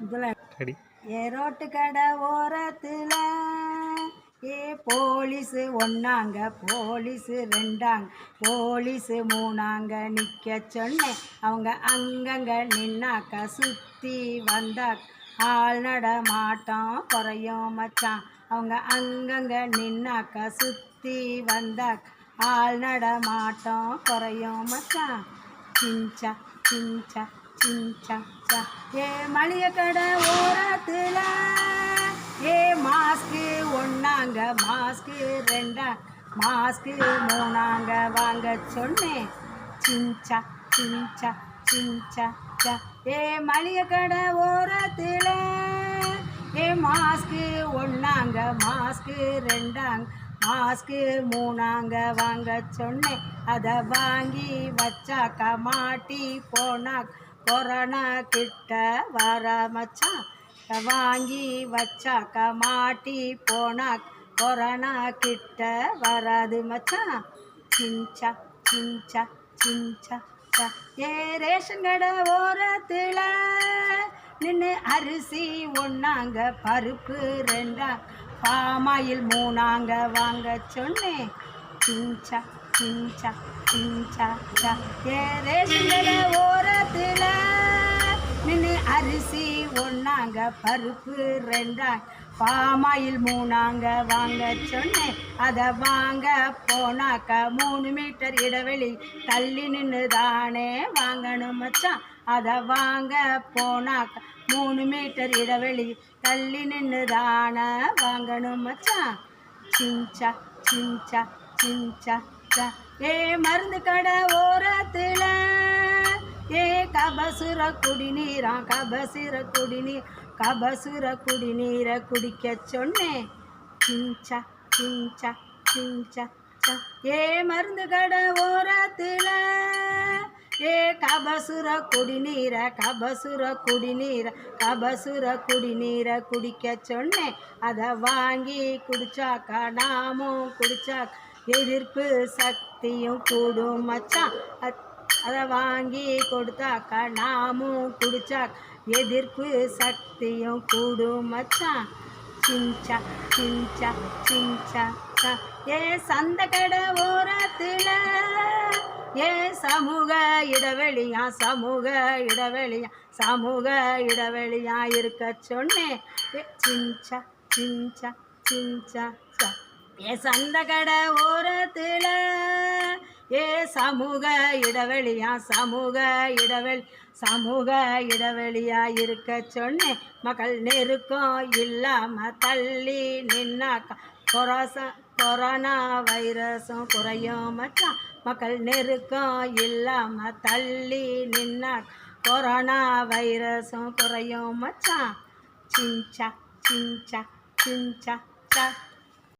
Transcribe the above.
இதில் ரெடி ஏ ரோட்டு கடை ஓரத்தில் ஏ போலீஸு ஒன்னாங்க போலீஸு ரெண்டாங்க போலீஸு மூணாங்க நிற்க சொன்னேன். அவங்க அங்கங்க நின்னாக்க சுற்றி வந்தாக்க ஆள் நடமாட்டம் குறையும் மச்சான். அவங்க அங்கங்க நின்னாக்க சுற்றி வந்தாக்க ஆள் நடமாட்டம் குறையும் மச்சான். சிஞ்சா சிஞ்சா. ஏ மளிகை கடை ஓரத்தில் ஏ மாஸ்க்கு ஒன்றாங்க மாஸ்க்கு ரெண்டா மாஸ்க்கு மூணாங்க வாங்க சொன்னேன். சிஞ்சா சிஞ்சா சிஞ்சா சா ஏ மளிகை கடை ஓரத்தில் ஏ மாஸ்க்கு ஒன்றாங்க மாஸ்க்கு ரெண்டாங்க மாஸ்க்கு மூணாங்க வாங்க சொன்னேன். அதை வாங்கி வச்சாக்கா மாட்டி போனாக். கொரோனா கிட்ட வர மச்சான் வாங்கி வச்சாக்க மாட்டி போனா கொரோனா கிட்ட வராது மச்சான் சிஞ்சா சிஞ்சா சிஞ்சா ஏ ரேஷன் கடை ஓரத்தில் நின்று அரிசி ஒன்றாங்க பருப்பு ரெண்டா. பாமாயில் மூணாங்க வாங்க சொன்னேன் சிஞ்சா சிஞ்சா சிஞ்சா ஏ ரேஷன் கடை ஓ வாங்க பருப்பு ரெண்டாய். பாமாயில் மூணாங்க வாங்க சொன்னேன் அதை வாங்க போனாக்க மூணு மீட்டர் இடைவெளி தள்ளி நின்று தானே வாங்கணும் மச்சான். அதை வாங்க போனாக்க மூணு மீட்டர் இடைவெளி தள்ளி நின்று தானே வாங்கணும் மச்சான். சிஞ்சா சிஞ்சா சிஞ்சா ஏ மருந்து கடை ஓரத்தில் ஏ கபசுர குடிநீரா கபசுர குடிநீர். கபசுர குடிநீரை குடிக்க சொன்னேன் சிஞ்சா சிஞ்சா சிஞ்சா ஏ மருந்து கடை ஓரத்தில். ஏ கபசுர குடிநீரை கபசுர குடிநீர் கபசுர குடிநீரை குடிக்க சொன்னேன் அதை வாங்கி குடிச்சாக்கா நாமும் குடிச்சா எதிர்ப்பு சக்தியும் கூடும் மச்சான். அதை வாங்கி கொடுத்தாக்கா நாமும் குடிச்சா எதிர்ப்பு சக்தியும் கூடும் மச்சான் சிஞ்சா சிஞ்சா சிஞ்சா ஏ சந்த கடை ஓரத்தில் ஏ சமூக இடைவெளியா சமூக இடைவெளியா சமூக இடைவெளியா இருக்க சொன்னேன் ஏ சிஞ்சா சிஞ்சா சிஞ்சா ஏ சந்த கடை ஓரத்தில் ஏ சமூக இடைவெளியா சமூக இடைவெளி சமூக இடைவெளியா இருக்க சொன்னேன் மக்கள் நெருக்கம் இல்லாம தள்ளி நின்னாக்கா கொரோச கொரோனா வைரஸும் குறையும் மச்சான் மக்கள் நெருக்கம் இல்லாம தள்ளி நின்னாக்கா கொரோனா வைரஸும் குறையும் மச்சான் சிஞ்சா சிஞ்சா சிஞ்சா சா.